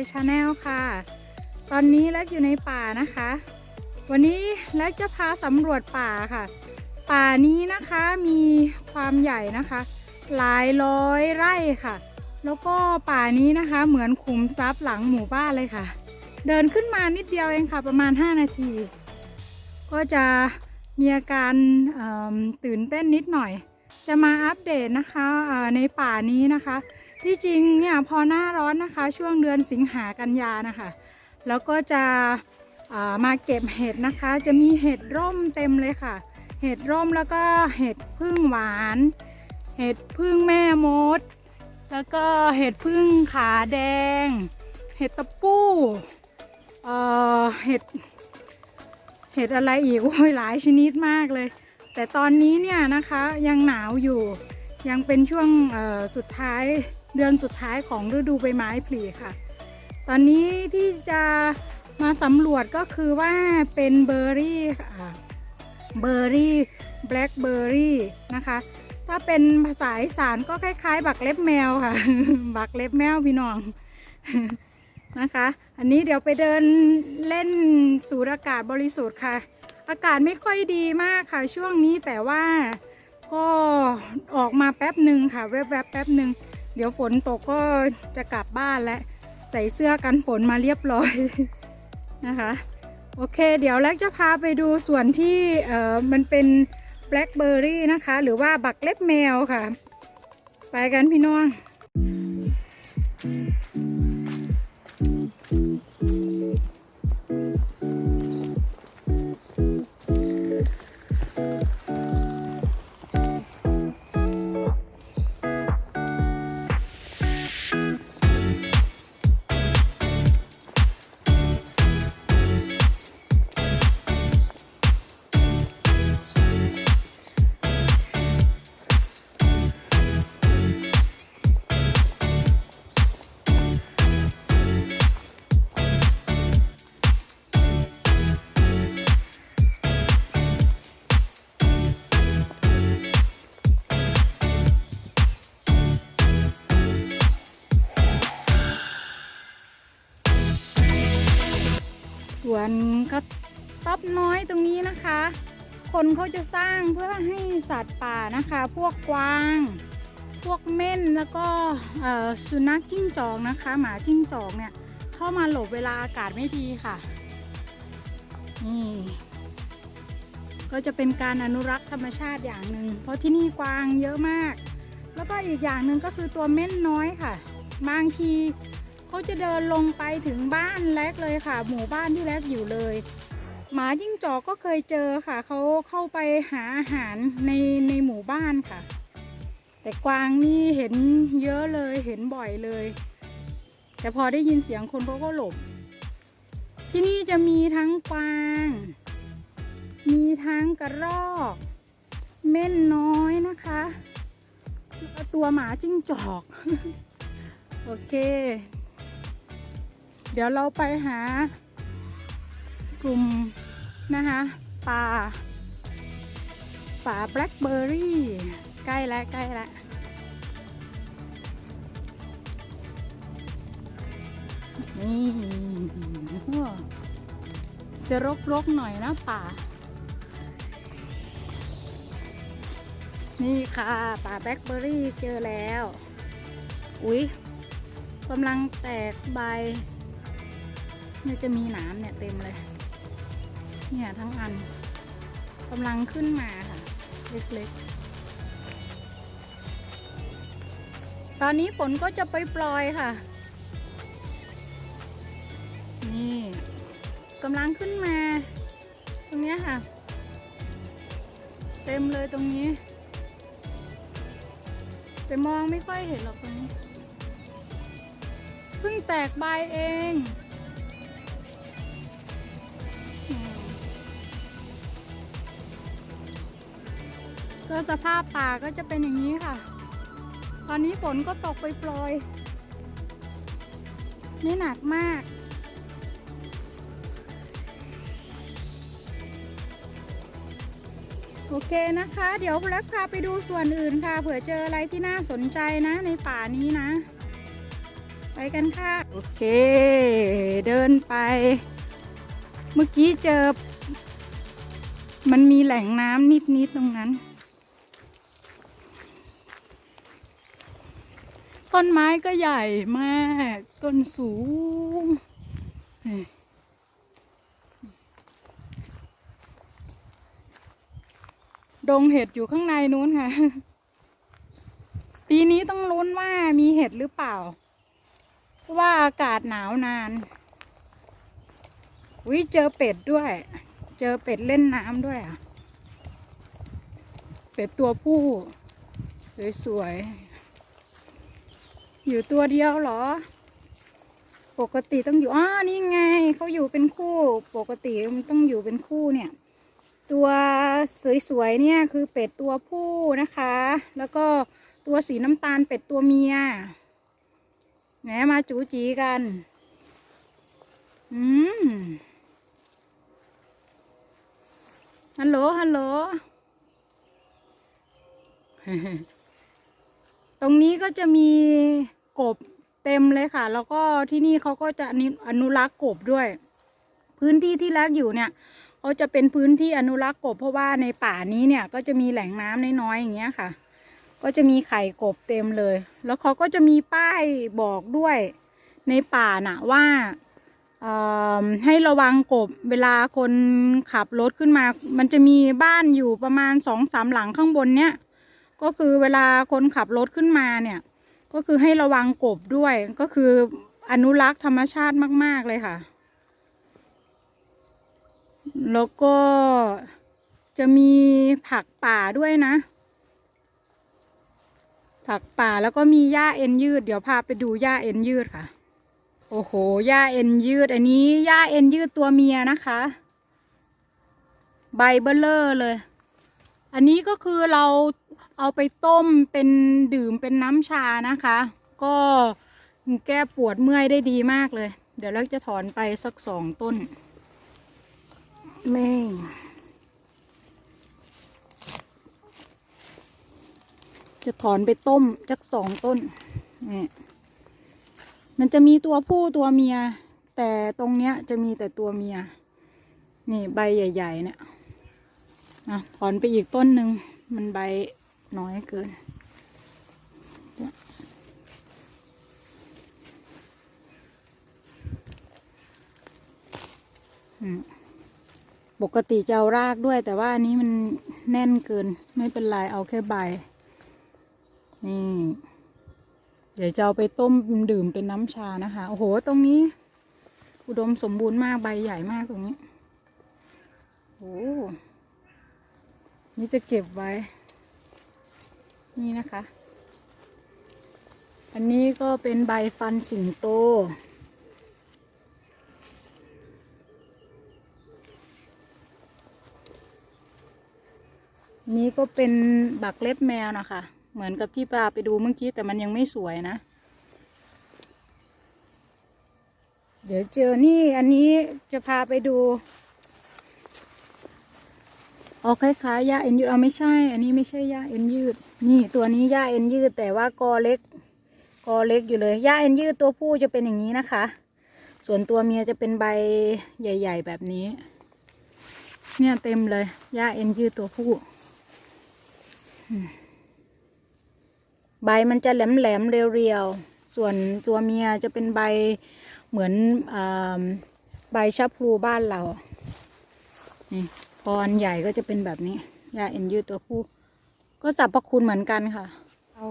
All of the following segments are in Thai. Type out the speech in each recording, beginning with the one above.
แร็ก SK Channel ค่ะ ตอนนี้แร็กอยู่ในป่านะคะ วันนี้แร็กจะพาสำรวจป่าค่ะ ป่านี้นะคะมีความใหญ่นะคะ หลายร้อยไร่ค่ะ แล้วก็ป่านี้นะคะเหมือนขุมทรัพย์หลังหมู่บ้านเลยค่ะ เดินขึ้นมานิดเดียวเองค่ะ ประมาณ 5 นาที ก็จะมีอาการตื่นเต้นนิดหน่อย จะมาอัปเดตนะคะในป่านี้นะคะ ที่จริงเนี่ยพอหน้าร้อนนะคะ ช่วงเดือนสิงหากันยานะคะ แล้วก็จะามาเก็บเห็ดนะคะ จะมีเห็ดร่มเต็มเลยค่ะ เห็ดร่มแล้วก็เห็ดพึ่งหวาน เห็ดพึ่งแม่มด แล้วก็เห็ดพึ่งขาแดง เห็ดตะปูเอ่อเห็ดเห็ดอะไรอีกโอ้ยหลายชนิดมากเลย แต่ตอนนี้เนี่ยนะคะยังหนาวอยู่ยังเป็นช่วงสุดท้าย เดือนสุดท้ายของฤดูใบไม้ผลิค่ะ ตอนนี้ที่จะมาสำรวจก็คือว่าเป็นเบอร์รี่ค่ะเบอร์รี่แบล็คเบอร์รี่นะคะ ถ้าเป็นภาษาอีสานก็คล้าย ๆ บักเล็บแมวค่ะ บักเล็บแมวพี่น้องนะคะ อันนี้เดี๋ยวไปเดินเล่นสูดอากาศบริสุทธิ์ค่ะ อากาศไม่ค่อยดีมากค่ะ ช่วงนี้แต่ว่าก็ออกมาแป๊บหนึ่งค่ะ แวบๆแป๊บหนึ่ง เดี๋ยวฝนตกก็จะกลับบ้านแล้ว ใส่เสื้อกันฝนมาเรียบร้อยนะคะ โอเค เดี๋ยวแล็กจะพาไปดูส่วนที่เอ่อมันเป็นแบล็คเบอร์รี่นะคะ หรือว่าบักเล็บแมวค่ะ ไปกันพี่น้อง วนกระต๊อบน้อยตรงนี้นะคะ คนเขาจะสร้างเพื่อให้สัตว์ป่านะคะ พวกกวาง พวกเม่นแล้วก็สุนัขจิ้งจอกนะคะ หมาจิ้งจอกเนี่ยเข้ามาหลบเวลาอากาศไม่ดีค่ะนี่ก็จะเป็นการอนุรักษ์ธรรมชาติอย่างหนึ่ง เพราะที่นี่กวางเยอะมาก แล้วก็อีกอย่างหนึ่งก็คือตัวเม่นน้อยค่ะ บางที เขาจะเดินลงไปถึงบ้านแรกเลยค่ะ หมู่บ้านที่แรกอยู่เลย หมาจิ้งจอกก็เคยเจอค่ะ เขาเข้าไปหาอาหารในในหมู่บ้านค่ะ แต่กวางนี่เห็นเยอะเลยเห็นบ่อยเลย แต่พอได้ยินเสียงคนเขาก็หลบ ที่นี่จะมีทั้งกวาง มีทั้งกระรอก เม่นน้อยนะคะตัวหมาจิ้งจอก โอเค เดี๋ยวเราไปหากลุ่มนะคะป่าป่าแบล็คเบอร์รี่ใกล้แล้วใกล้แล้วนี่จะรกๆหน่อยนะป่า นี่ค่ะ ป่าแบล็คเบอร์รี่เจอแล้ว อุ๊ยกำลังแตกใบ เนี่ยจะมีนามเนี่ยเต็มเลย เนี่ยทั้งอันกำลังขึ้นมาค่ะ เล็กๆ ตอนนี้ฝนก็จะไปปล่อยค่ะ นี่กำลังขึ้นมา ตรงนี้ค่ะ เต็มเลยตรงนี้ แต่มองไม่ค่อยเห็นหรอกตรงนี้ เพิ่งแตกใบเอง ก็สภาพป่าก็จะเป็นอย่างนี้ค่ะ ตอนนี้ฝนก็ตกไปปลอยไม่หนักมาก โอเคนะคะ เดี๋ยวแล็กพาไปดูส่วนอื่นค่ะ เผื่อเจออะไรที่น่าสนใจนะในป่านี้นะ ไปกันค่ะ โอเค เดินไป เมื่อกี้เจอ มันมีแหล่งน้ำนิดๆตรงนั้น ต้นไม้ก็ใหญ่มาก ต้นสูง ดงเห็ดอยู่ข้างในนู้นค่ะ ปีนี้ต้องลุ้นว่ามีเห็ดหรือเปล่า เพราะว่าอากาศหนาวนานวิเจอเป็ดด้วย เจอเป็ดเล่นน้ำด้วยอะ เป็ดตัวผู้ สวยๆ อยู่ตัวเดียวเหรอ ปกติต้องอยู่อ๋อนี่ไงเขาอยู่เป็นคู่ ปกติมันต้องอยู่เป็นคู่เนี่ย ตัวสวยๆเนี่ยคือเป็ดตัวผู้นะคะ แล้วก็ตัวสีน้ำตาลเป็ดตัวเมียแหมมาจูจีกัน อืมฮัลโหลฮัลโหลตรงนี้ก็จะมี กบเต็มเลยค่ะ แล้วก็ที่นี่เขาก็จะอนุรักษ์กบด้วย พื้นที่ที่รักอยู่เนี่ยเขาจะเป็นพื้นที่อนุรักษ์กบ เพราะว่าในป่านี้เนี่ยก็จะมีแหล่งน้ำน้อยๆอย่างเงี้ยค่ะ ก็จะมีไข่กบเต็มเลย แล้วเขาก็จะมีป้ายบอกด้วยในป่าน่ะว่าให้ระวังกบเวลาคนขับรถขึ้นมา มันจะมีบ้านอยู่ประมาณสองสามหลังข้างบนเนี่ย ก็คือเวลาคนขับรถขึ้นมาเนี่ย ก็คือให้ระวังกบด้วยก็คืออนุรักษ์ธรรมชาติมาก ๆ เลยค่ะ แล้วก็จะมีผักป่าด้วยนะ ผักป่าแล้วก็มีหญ้าเอ็นยืด เดี๋ยวพาไปดูหญ้าเอ็นยืดค่ะ โอ้โหหญ้าเอ็นยืด อันนี้หญ้าเอ็นยืดตัวเมียนะคะ ใบเบลเลอร์เลย อันนี้ก็คือเรา เอาไปต้มเป็นดื่มเป็นน้ำชานะคะ ก็แก้ปวดเมื่อยได้ดีมากเลย เดี๋ยวเราจะถอนไปสักสองต้นแม่งจะถอนไปต้มจักสองต้นนี่มันจะมีตัวผู้ตัวเมีย แต่ตรงเนี้ยจะมีแต่ตัวเมีย นี่ใบใหญ่ ๆ เนี่ยอะถอนไปอีกต้นหนึ่งมันใบ น้อยเกินปกติจะเอารากด้วย แต่ว่าอันนี้มันแน่นเกิน ไม่เป็นไรเอาแค่ใบ นี่ เดี๋ยวจะเอาไปต้มดื่มเป็นน้ำชานะคะ โอ้โห ตรงนี้ อุดมสมบูรณ์มากใบใหญ่มากตรงนี้ โอ้นี่จะเก็บไว้ นี่นะคะ อันนี้ก็เป็นใบฟันสิงโต นี้ก็เป็นบักเล็บแมวนะคะ เหมือนกับที่ปลาไปดูเมื่อกี้แต่มันยังไม่สวยนะ เดี๋ยวเจอนี่อันนี้จะพาไปดู เอาคล้ายๆหญ้าเอ็นยืดเอาไม่ใช่ อันนี้ไม่ใช่หญ้าเอ็นยืด นี่ตัวนี้หญ้าเอ็นยืดแต่ว่ากอเล็ก กอเล็กอยู่เลยหญ้าเอ็นยืดตัวผู้จะเป็นอย่างนี้นะคะ ส่วนตัวเมียจะเป็นใบใหญ่ ๆ แบบนี้ เนี่ยเต็มเลยหญ้าเอ็นยืดตัวผู้ใบมันจะแหลมๆเรียวๆส่วนตัวเมียจะเป็นใบเหมือนอใบชะพลูบ้านเรานี่ พออันใหญ่ก็จะเป็นแบบนี้ยาเอ็นยืดตัวผู้ ก็สรรพคุณเหมือนกันค่ะเอา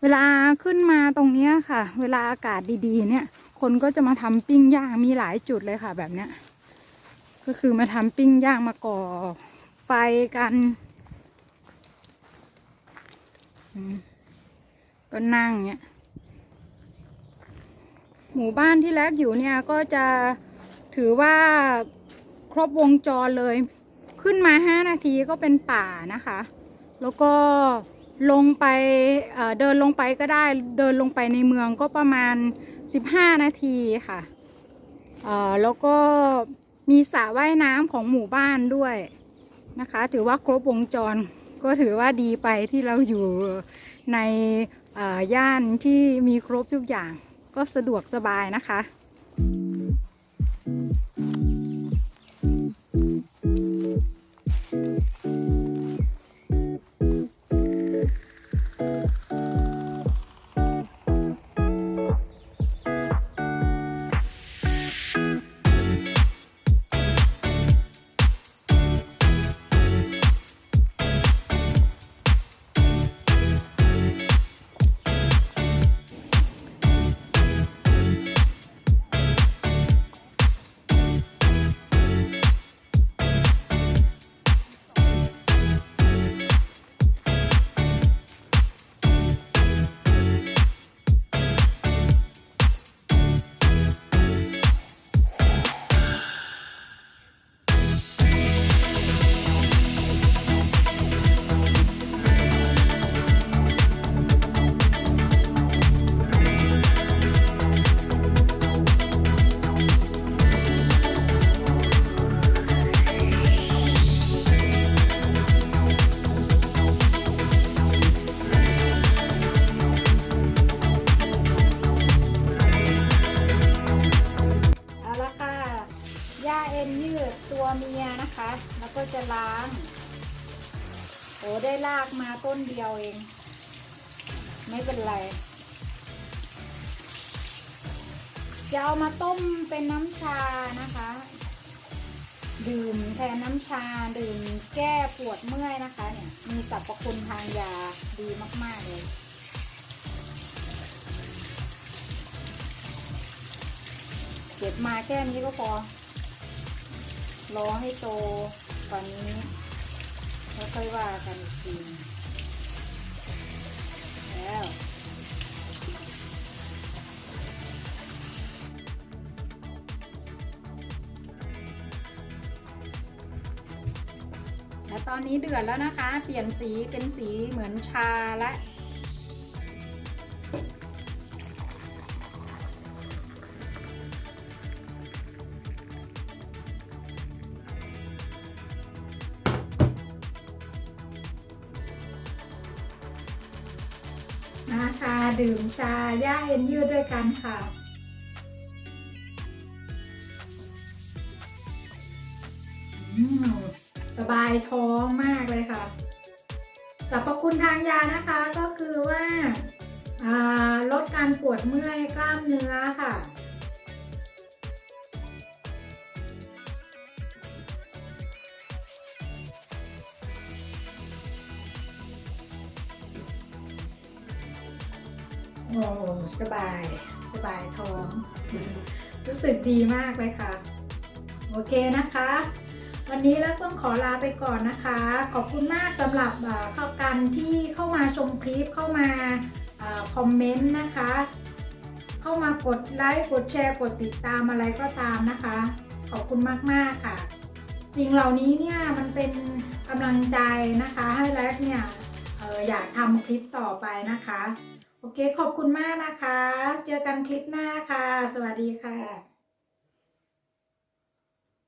เวลาขึ้นมาตรงเนี้ยค่ะ เวลาอากาศดีๆ เนี่ย คนก็จะมาทำปิ้งย่างมีหลายจุดเลยค่ะ แบบเนี้ย ก็คือมาทำปิ้งย่างมาก่อไฟกันอืมก็นั่งเนี่ยหมู่บ้านที่แรกอยู่เนี่ยก็จะถือว่าค รบวงจรเลย ขึ้นมาห้านาทีก็เป็นป่านะคะ แล้วก็ลงไปเเดินลงไปก็ได้เดินลงไปในเมืองก็ประมาณสิบห้านาทีค่ะแล้วก็มีสระว่ายน้ำของหมู่บ้านด้วยนะคะ ถือว่าครบวงจรก็ถือว่าดีไปที่เราอยู่ในย่านที่มีครบทุกอย่างก็สะดวกสบายนะคะากมาต้นเดียวเอง ไม่เป็นไร จะเอามาต้มเป็นน้ำชานะคะ ดื่มแทนน้ำชาดื่มแก้ปวดเมื่อยนะคะ เนี่ย มีสรรพคุณทางยาดีมาก ๆ เลยเก็บมาแค่นี้ก็พอ รอให้โตกว่านี้ แล้วค่อยว่ากันอีกทีแล้วและตอนนี้เดือดแล้วนะคะ เปลี่ยนสีเป็นสีเหมือนชาและ ดื่มชาย่าเอ็นยืดด้วยกันค่ะ สบายท้องมากเลยค่ะสรรพคุณทางยานะคะก็คือว่าอ่าลดการปวดเมื่อยกล้ามเนื้อค่ะ สบาย สบายท้อง รู้สึกดีมากเลยค่ะ โอเคนะคะ วันนี้แล้วต้องขอลาไปก่อนนะคะ ขอบคุณมากสำหรับเข้ากันที่เข้ามาชมคลิปเข้ามาอคอมเมนต์นะคะ เข้ามากดไลค์กดแชร์กดติดตามอะไรก็ตามนะคะ ขอบคุณมากๆค่ะสิ่งเหล่านี้เนี่ยมันเป็นกำลังใจนะคะให้แลกเนี่ยอออยากทำคลิปต่อไปนะคะ โอเค ขอบคุณมากนะคะ เจอกันคลิปหน้าค่ะ สวัสดีค่ะ